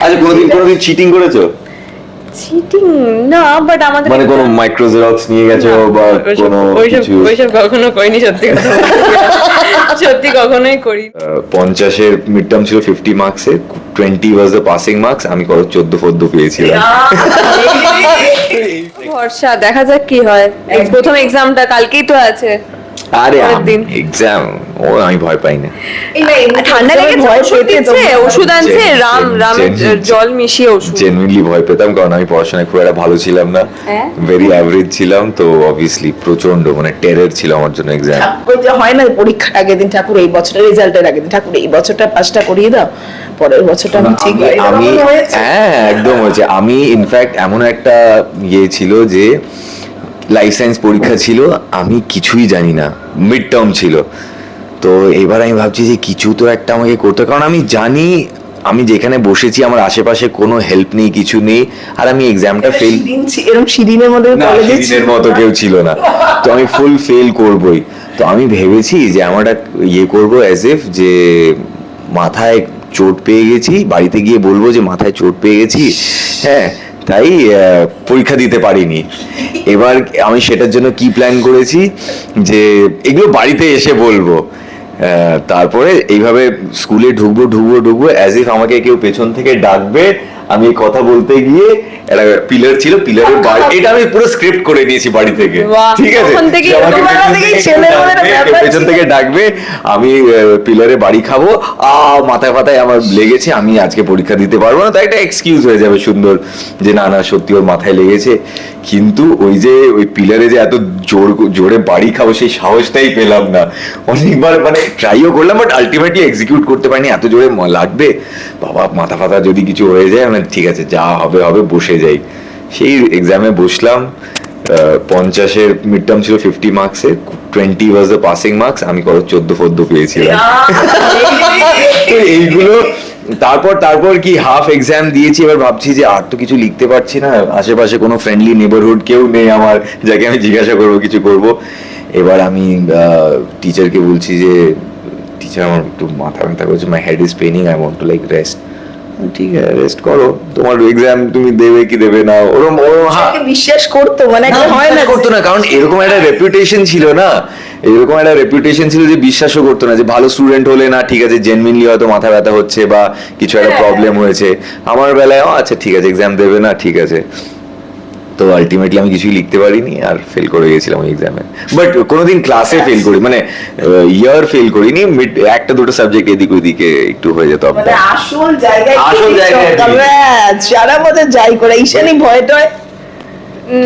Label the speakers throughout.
Speaker 1: আচ্ছা কোনোদিন কোনোদিন চিটিং করেছ?
Speaker 2: চিটিং না বাট আমাদের
Speaker 1: মানে কোনো মাইক্রো জেরক্স নিয়ে গেছো বা কোনো কিছু?
Speaker 2: ওইসব কখনো করিনি সত্যি কথা সত্যি কখনোই করি
Speaker 1: পঞ্চাশের মিড টার্ম ছিল fifty মার্কসে twenty was the passing marks আমি কত চোদ্দ ফোদ্দ পেয়েছিলাম।
Speaker 2: ভরসা দেখা যাক কি হয়। প্রথম এক্সামটা কালকেই তো আছে।
Speaker 1: আরে এক্সাম ও আমি ভয় পাই না
Speaker 2: ঠান্ডা লেগেছে
Speaker 3: ভয়
Speaker 2: ওষুধ
Speaker 3: পেতে তো
Speaker 2: দিচ্ছে ওষুধ আনছে রাম রামের জল মিশিয়ে ওষুধ।
Speaker 1: জেনুইনলি ভয় পেতাম কারণ আমি পড়াশোনায় খুব একটা ভালো ছিলাম না।
Speaker 2: হ্যাঁ?
Speaker 1: ভেরি অ্যাভারেজ ছিলাম তো অবভিয়াসলি প্রচণ্ড মানে টেরার ছিল আমার জন্য এক্সাম
Speaker 3: হয় না পরীক্ষার আগের দিন ঠাকুর এই বছরের রেজাল্টের আগের দিন ঠাকুর এই বছরটা পাসটা করিয়ে দাও পরের বছরটা আমি ঠিক
Speaker 1: আমি- আমি হ্যাঁ একদম হয়েছে। আমি ইনফ্যাক্ট এমন একটা ইয়ে ছিল যে লাইফ সায়েন্স পরীক্ষা ছিল আমি কিছুই জানি না। মিড টার্ম ছিল। তো এবার আমি ভাবছি যে কিছু তো একটা আমাকে করতে কারণ আমি জানি আমি যেখানে বসেছি আমার আশেপাশে কোনো হেল্প নেই কিছু নেই আর আমি এক্সামটা ফেল
Speaker 3: এরকম শিরিনের মধ্যে কলেজে
Speaker 1: মতো কেউ ছিল না। তো আমি ফুল ফেল করবই। তো আমি ভেবেছি যে আমার ইয়ে করব অ্যাজ ইফ যে মাথায় চোট পেয়ে গেছি বাড়িতে গিয়ে বলব যে মাথায় চোট পেয়ে গেছি। হ্যাঁ তাই পরীক্ষা দিতে পারিনি। এবার আমি সেটার জন্য কি প্ল্যান করেছি যে এগুলো বাড়িতে এসে বলব। তারপরে এইভাবে স্কুলে ঢুকবো ঢুকবো ঢুকবো অ্যাজ ইফ আমাকে কেউ পেছন থেকে ডাকবে আমি কথা বলতে গিয়ে একটা পিলার ছিল পিলারের বাড়ি। এটা আমি পুরো স্ক্রিপ্ট করে নিয়েছি বাড়ি থেকে। ঠিক আছে? আমাকে পেছন থেকে ডাকবে, আমি পিলারে বাড়ি খাব। আ মাথায় ফাতায় আমার লেগেছে আমি আজকে পরীক্ষা দিতে পারব না। তাই একটা এক্সকিউজ হয়ে যাবে সুন্দর যে না না সত্যি ওর মাথায় লেগেছে। কিন্তু ওই যে ওই পিলারে যে এত জোর জোরে বাড়ি খাব সেই সাহসটাই পেলাম না। অনেকবার মানে ট্রাইও করলাম বাট আলটিমেটলি এক্সিকিউট করতে পারিনি। এত জোরে লাগবে? বাবা মাথা ফাতা যদি কিছু হয়ে যায় মানে ঠিক আছে যা হবে হবে বসে যাই। সেই এক্সামে বসলাম আহ, পঞ্চাশের মিড টার্ম ছিল fifty মার্কসে twenty was the passing marks আমি কত চোদ্দ ফোদ্দ পেয়েছিলাম। তো এইগুলো তারপর তারপর কি হাফ এক্সাম দিয়েছি, এবার ভাবছি যে আর তো কিছু লিখতে পারছি না। আশেপাশে কোনো ফ্রেন্ডলি নেবারহুড কেউ নেই আমার, যাকে আমি জিজ্ঞাসা করব, কিছু করব। এবার আমি টিচারকে বলছি যে টিচার আমার একটু মাথা ব্যথা করছে my head is paining I want to like rest ঠিক আছে রেস্ট করো। তোমার এক্সাম তুমি দেবে কি দেবে না ওরম ওরম
Speaker 3: বিশ্বাস করতো মানে হয় না
Speaker 1: করতো না কারণ এরকম একটা রেপুটেশন ছিল না। এরকম একটা রেপুটেশন ছিল যে বিশ্বাসও করতো না যে ভালো স্টুডেন্ট হলে না ঠিক আছে জেনুইনলি হয়তো মাথা ব্যথা হচ্ছে বা কিছু একটা প্রবলেম হয়েছে। আমার বেলায় আচ্ছা ঠিক আছে এক্সাম দেবে না ঠিক আছে। তো আলটিমেটলি আমি কিছুই লিখতে পারিনি আর ফেল করে গেছিলাম ওই এক্সামে বাট কোনোদিন ক্লাসে ফেল করি মানে ইয়ার ফেল করিনি মিড একটা দুটো সাবজেক্ট এদিক ওদিকে একটু হয়ে যেত
Speaker 3: মানে। আসল জায়গায়
Speaker 1: আসল জায়গায়
Speaker 3: তবে সারা বছর যাই করে ঈশানি ভয় টয়?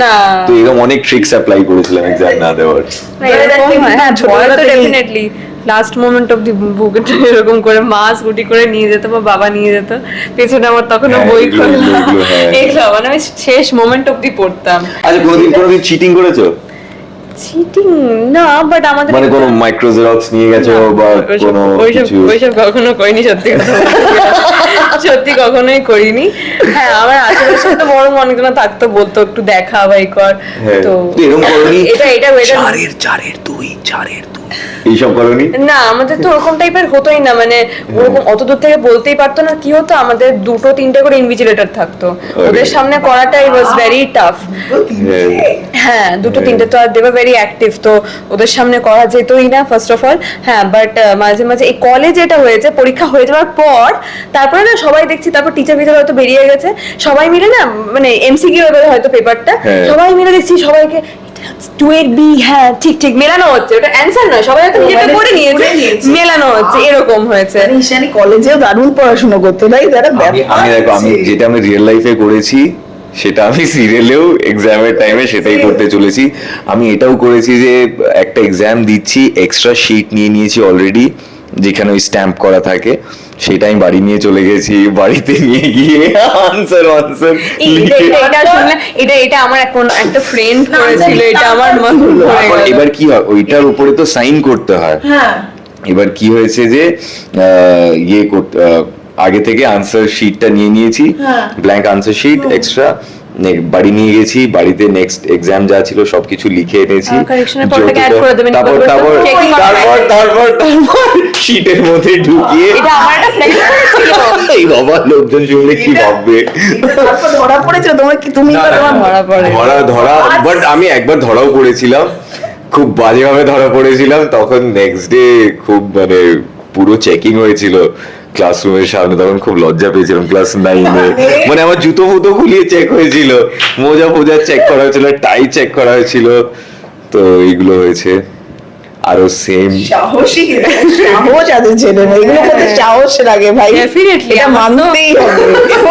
Speaker 2: না।
Speaker 1: তো এরকম অনেক ট্রিক্স অ্যাপ্লাই করেছিলাম এক্সাম না দেওয়ার।
Speaker 2: না, হ্যাঁ।
Speaker 3: ছোটবেলা
Speaker 2: ভয় তো definitely last moment of the বুকে এরকম করে মা স্কুটি করে নিয়ে যেত বা বাবা নিয়ে যেত। পেছনে আমার তখন
Speaker 1: হ্যাঁ,
Speaker 2: বই
Speaker 1: এগুলো-
Speaker 2: খোলা।
Speaker 1: এগুলো, হ্যাঁ।
Speaker 2: মানে আমি শেষ মোমেন্ট অব্দি পড়তাম।
Speaker 1: আচ্ছা কোনোদিন কোনোদিন চিটিং করেছ?
Speaker 2: চিটিং না বাট আমাদের
Speaker 1: মানে কোনো মাইক্রো জেরক্স নিয়ে গেছো বা কোনো
Speaker 2: ওইসব ওইসব কখনো করিনি সত্যি কথা সত্যি কখনোই করিনি। হ্যাঁ আমার আশেপাশে তো বড় অনেকজন থাকতো বলতো একটু দেখা বা কর।
Speaker 1: হ্যাঁ।
Speaker 2: তো
Speaker 1: এরকম করনি?
Speaker 2: এটা এটা
Speaker 1: চারের চারের দুই চারের। এইসব করনি?
Speaker 2: না আমাদের তো ওরকম টাইপের হতোই না মানে ওরকম অত দূর থেকে বলতেই পারতো না কি হতো আমাদের দুটো তিনটে করে ইনভিজিলেটর থাকতো। ওদের সামনে করাটাই ওয়াজ ভেরি টাফ হ্যাঁ দুটো তিনটে তো আর দেওয়া ভেরি অ্যাক্টিভ তো ওদের সামনে করা যেতই না ফার্স্ট অফ অল হ্যাঁ বাট মাঝে মাঝে এই কলেজ এটা হয়েছে পরীক্ষা হয়ে যাওয়ার পর তারপরে না সবাই দেখছি তারপর টিচার ভিতরে হয়তো বেরিয়ে গেছে। সবাই মিলে না মানে এমসিকিউ এবারে হয়তো পেপারটা
Speaker 1: হ্যাঁ।
Speaker 2: সবাই মিলে দেখছি সবাইকে টু এর বি হ্যাঁ ঠিক ঠিক মেলানো হচ্ছে। ওটা অ্যান্সার নয় সবাই হয়তো নিজেটা
Speaker 3: মানে
Speaker 2: করে নিয়েছে। মেলানো হচ্ছে এরকম হয়েছে।
Speaker 3: ঈশানি কলেজেও দারুণ পড়াশোনা করতো তাই যারা
Speaker 1: আমি আমি দেখো আমি যেটা আমি রিয়েল লাইফে করেছি সেটা আমি সিরিয়ালেও এক্সামের টাইমে সেটাই করতে চলেছি। আমি এটাও করেছি যে একটা এক্সাম দিচ্ছি এক্সট্রা শিট নিয়ে নিয়েছি অলরেডি যেখানে ওই স্ট্যাম্প করা থাকে। সেটা আমি বাড়ি নিয়ে চলে গেছি বাড়িতে নিয়ে গিয়ে আনসার আনসার
Speaker 2: এটা এটা- এটা শুনলে এটা এটা আমার এখন একটা ফ্রেন্ড করেছিল এটা আমার মন
Speaker 1: এবার কি হয়? ওইটার উপরে তো সাইন করতে হয়।
Speaker 3: হ্যাঁ।
Speaker 1: এবার কি হয়েছে যে ইয়ে করতে আগে থেকে আনসার শিটটা নিয়ে নিয়েছি
Speaker 3: হ্যাঁ।
Speaker 1: ব্ল্যাঙ্ক আনসার শিট এক্সট্রা বাড়ি নিয়ে গেছি বাড়িতে নেক্সট এক্সাম যা ছিল সবকিছু লিখে এনেছি তারপর তারপর তারপর তারপর শীতের মধ্যে ঢুকিয়ে।
Speaker 2: এটা আমার একটা ফ্লেক্স ছিল।
Speaker 1: এই বাবা লোকজন শুনলে কি ভাববে?
Speaker 3: ধরা পড়েছিল তোমার কি তুমি
Speaker 2: ধরা পড়ে
Speaker 1: ধরা ধরা বাট আমি একবার ধরাও পড়েছিলাম। খুব বাজেভাবে ধরা পড়েছিলাম। তখন নেক্সট ডে খুব মানে পুরো চেকিং হয়েছিল ক্লাসরুমের সামনে। তখন খুব লজ্জা পেয়েছিলাম ক্লাস নাইনে মানে আমার জুতো ফুতো খুলিয়ে চেক হয়েছিল। মোজা ফোজা চেক করা হয়েছিল টাই চেক করা হয়েছিল। তো এইগুলো হয়েছে। আরও সেম
Speaker 3: সাহসী। সাহস আছে ছেলে মেয়ে। এগুলো করতে সাহস লাগে ভাই।
Speaker 2: ডেফিনেটলি
Speaker 3: মানতেই হবে।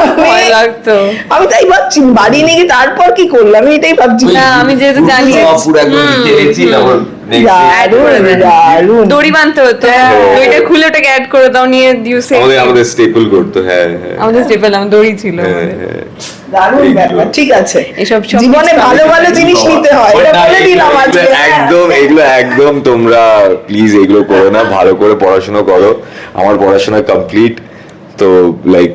Speaker 2: ভয় লাগতো।
Speaker 3: আমি তাই ভাবছি বাড়ি নিয়ে গিয়ে তারপর কি করলাম আমি এটাই ভাবছি।
Speaker 2: না আমি যেহেতু জানি।
Speaker 1: পুরো একদম টেনেছি তারপর next day-
Speaker 3: দারুণ দারুণ।
Speaker 2: দড়ি বাঁধতে হতো। দড়িটা খুলে ওটাকে অ্যাড করে দাও নিয়ে দিউ
Speaker 1: আমাদের আমাদের স্টেপল করতো হ্যাঁ হ্যাঁ।
Speaker 2: আমাদের স্টেপল আমার দড়ি ছিল।
Speaker 1: হ্যাঁ,
Speaker 2: আমাদের।
Speaker 1: হ্যাঁ।
Speaker 3: দারুণ ব্যাপার ঠিক আছে।
Speaker 2: এসব
Speaker 3: জীবনে ভালো ভালো জিনিস নিতে হয়। এটা
Speaker 1: না,
Speaker 3: বলে দিলাম আজকে।
Speaker 1: একদম এগুলো একদম তোমরা প্লিজ এগুলো করো না ভালো করে পড়াশোনা করো। আমার পড়াশোনা কমপ্লিট তো লাইক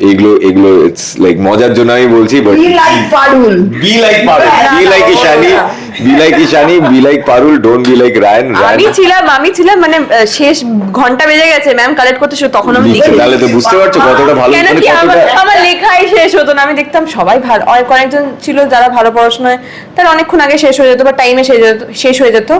Speaker 1: এগুলো এগুলো ইটস লাইক মজার জন্য আমি বলছি but
Speaker 3: be like Parul
Speaker 1: be like Parul be like Ishani be like Ishani be like Parul don't be like Rayan
Speaker 2: আমি ছিলাম আমি ছিলাম মানে শেষ ঘণ্টা বেজে গেছে ম্যাম কালেক্ট করতে শুরু তখন আমি লিখে
Speaker 1: তাহলে তো বুঝতে পারছ কতটা ভালো মানে কতটা
Speaker 2: আমার লেখাই শেষ হতো না আমি দেখতাম সবাই ভালো অনেক অনেকজন ছিল যারা ভালো পড়াশোনায় তার অনেকক্ষণ আগে শেষ হয়ে যেত বা টাইমে শেষ হয়ে যেত শেষ হয়ে যেত।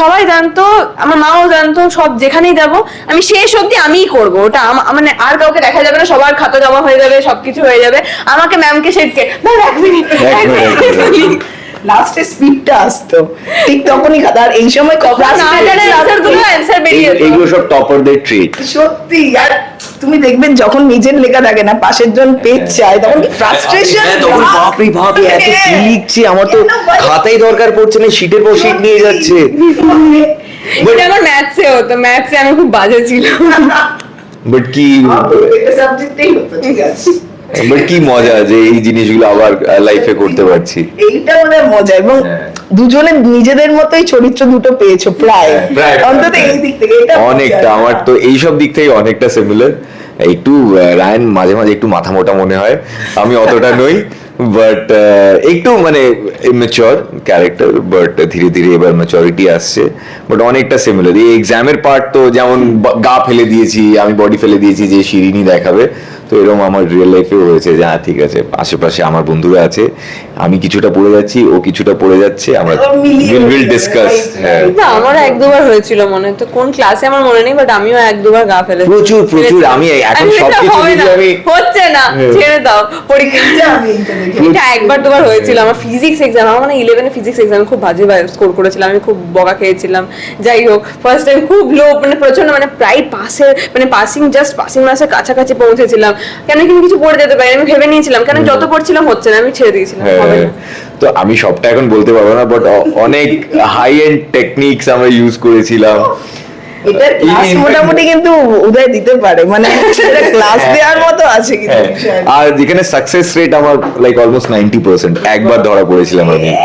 Speaker 2: সবাই জানতো আমার মাও জানতো সব যেখানেই যাব আমি শেষ অবধি আমিই করব ওটা মানে আর কাউকে দেখা যাবে না সবার খাতা জমা হয়ে যাবে সবকিছু হয়ে যাবে। আমাকে ম্যামকে সেটকে ম্যাম এক মিনিট।
Speaker 1: এক। মিনিট।
Speaker 3: লাস্টে স্পিডটা আসতো। ঠিক তখনই আর এই সময়।
Speaker 1: এগুলো সব টপারদের ট্রিট
Speaker 3: সত্যি আর তুমি দেখবেন যখন নিজের লেখা থাকে না পাশের জন পেজ চায় তখন কি ফ্রাস্ট্রেশন
Speaker 1: হ্যাঁ, তখন বাপরে বাপ এত কি লিখছে আমার তো খাতাই দরকার পড়ছে না শীটের পর শীট নিয়ে যাচ্ছে।
Speaker 2: এটা আমার ম্যাথসে হতো ম্যাথসে আমি খুব বাজে ছিলাম
Speaker 1: বাট কি
Speaker 3: সাবজেক্টেই হতো ঠিক আছে।
Speaker 1: বাট কি মজা যে এই জিনিসগুলো আবার লাইফে করতে পারছি।
Speaker 3: এইটা মানে মজা এবং
Speaker 1: হ্যাঁ।
Speaker 3: দুজনে নিজেদের মতোই চরিত্র দুটো পেয়েছ প্রায়।
Speaker 1: হ্যাঁ,
Speaker 3: অন্তত এই দিক থেকে এটা
Speaker 1: অনেকটা আমার তো এইসব দিক থেকে অনেকটা সিমিলার একটু রায়ান মাঝে মাঝে একটু মাথা মোটা মনে হয় আমি অতটা নই বাট একটু মানে ইমেচিওর ক্যারেক্টার বাট ধীরে ধীরে এবার ম্যাচুরিটি আসছে। বাট অনেকটা সিমিলার এই এক্সামের পার্ট তো যেমন গা ফেলে দিয়েছি আমি বডি ফেলে দিয়েছি যে শিরিনি দেখাবে তো এরকম আমার রিয়েল লাইফেও হয়েছে যে হ্যাঁ ঠিক আছে আশেপাশে আমার বন্ধুরা আছে আমি কিছুটা পড়ে যাচ্ছি ও কিছুটা পড়ে যাচ্ছে আমরা উইল উইল ডিসকাস হ্যাঁ.
Speaker 2: না আমারও এক দুবার হয়েছিল মনে তো কোন ক্লাসে আমার মনে নেই বাট আমিও এক দুবার গা ফেলে
Speaker 1: প্রচুর, প্রচুর। আমি এখন সবকিছু যদি আমি-
Speaker 2: হচ্ছে না
Speaker 1: হ্যাঁ।
Speaker 2: ছেড়ে দাও পরীক্ষা
Speaker 3: এটা
Speaker 2: একবার দুবার হয়েছিল আমার ফিজিক্স এক্সাম আমার মানে ইলেভেনে ফিজিক্স এক্সাম খুব বাজে স্কোর করেছিলাম আমি খুব বকা খেয়েছিলাম যাই হোক ফার্স্ট টাইম খুব লো মানে প্রচণ্ড মানে প্রায় পাসের মানে পাসিং জাস্ট পাসিং মাসের কাছাকাছি পৌঁছেছিলাম কেন কি আমি কিছু পড়ে যেতে পারি আমি ভেবে নিয়েছিলাম কেন যত পড়ছিলাম হচ্ছে না আমি ছেড়ে দিয়েছিলাম হবে
Speaker 1: হ্যাঁ। তো আমি সবটা এখন বলতে পারব না বাট অনেক হাই এন্ড টেকনিক্স আমরা ইউজ করেছিলাম।
Speaker 3: এটার ক্লাস মোটামুটি কিন্তু উদয় দিতে পারে মানে এটা ক্লাস দেওয়ার মতো আছে কিন্তু
Speaker 1: হ্যাঁ, আর যেখানে সাকসেস রেট আমার লাইক অলমোস্ট নাইনটি পার্সেন্ট একবার ধরা পড়েছিলাম আমি।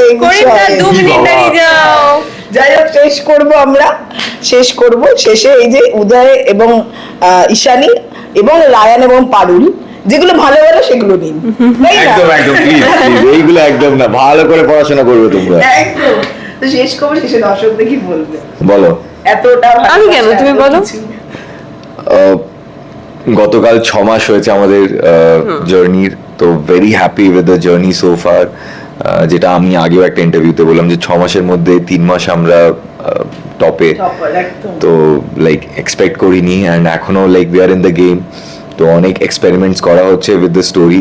Speaker 3: এই বিষয়ে। শেষ করব আমরা। শেষ করব। শেষে এই যে উদয় এবং ঈশানী এবং রায়ান এবং পারুল যেগুলো ভালো ভালো সেগুলো নিন।
Speaker 1: একদম একদম এইগুলো একদম না ভালো করে পড়াশোনা করবে তোমরা।
Speaker 3: একদম। তো শেষ করব শেষে দর্শকদের কি বলবে।
Speaker 1: বলো।
Speaker 3: এতটা
Speaker 2: আমি কেন? তুমি বলো।
Speaker 1: আহ, গতকাল ছ মাস হয়েছে আমাদের জার্নির তো very happy with the journey so far যেটা আমি আগেও একটা ইন্টারভিউতে বললাম যে ছ মাসের মধ্যে তিন মাস আমরা টপে তো লাইক এক্সপেক্ট করিনি অ্যান্ড এখনও like we are in the game তো অনেক এক্সপেরিমেন্টস করা হচ্ছে উইথ দ্য স্টোরি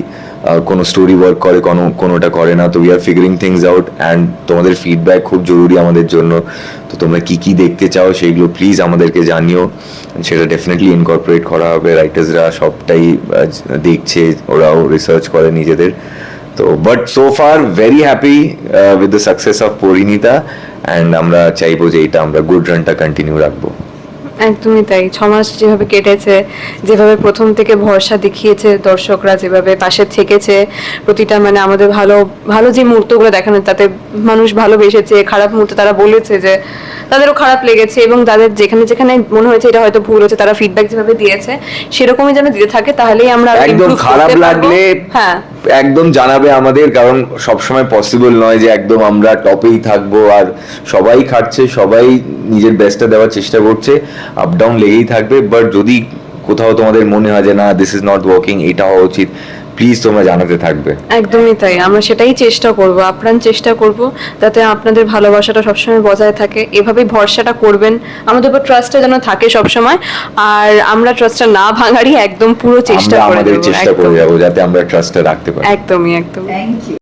Speaker 1: কোনো স্টোরি ওয়ার্ক করে কোনো কোনোটা করে না। তো we are figuring things out and তোমাদের ফিডব্যাক খুব জরুরি আমাদের জন্য। তো তোমরা কি কি দেখতে চাও সেইগুলো প্লিজ আমাদেরকে জানিও। সেটা ডেফিনেটলি ইনকর্পোরেট করা হবে। রাইটার্সরা সবটাই দেখছে ওরাও রিসার্চ করে নিজেদের। তো but so far very happy with the success of Parineeta and আমরা চাইব যে এটা আমরা গুড রানটা কন্টিনিউ রাখব।
Speaker 2: একদমই তাই। ছ মাস যেভাবে কেটেছে যেভাবে প্রথম থেকে ভরসা দেখিয়েছে দর্শকরা যেভাবে পাশে থেকেছে প্রতিটা মানে আমাদের ভালো ভালো যে মুহূর্তগুলো দেখানো তাতে মানুষ ভালোবেসেছে খারাপ মুহূর্তে তারা বলেছে যে তাদেরও খারাপ লেগেছে এবং তাদের যেখানে যেখানে মনে হয়েছে এটা হয়তো ভুল হয়েছে তারা ফিডব্যাক যেভাবে দিয়েছে সেরকমই যেন দিতে থাকে তাহলেই আমরা
Speaker 1: একদম খারাপ লাগলে
Speaker 2: হ্যাঁ।
Speaker 1: একদম জানাবে আমাদের, কারণ সবসময় পসিবল নয় যে একদম আমরা টপেই থাকব আর সবাই খাটছে, সবাই নিজের বেস্টটা দেওয়ার চেষ্টা করছে আপ ডাউন লেগেই থাকবে বাট যদি কোথাও তোমাদের মনে হয় যে না দিস ইজ নট ওয়ার্কিং এটা হওয়া উচিত। প্লিজ তোমরা জানাতে থাকবে।
Speaker 2: একদমই তাই। আমরা সেটাই চেষ্টা করব আপ্রাণ চেষ্টা করব যাতে আপনাদের ভালোবাসাটা সবসময় বজায় থাকে। এভাবেই ভরসাটা করবেন। আমাদের উপর ট্রাস্টটা যেন থাকে সবসময়। আর আমরা ট্রাস্টটা না ভাঙারই একদম পুরো চেষ্টা করে
Speaker 1: আমাদের
Speaker 2: দেবো
Speaker 1: চেষ্টা করে যাব যাতে আমরা ট্রাস্টটা রাখতে পারি।
Speaker 2: একদমই একদম
Speaker 3: থ্যাংক ইউ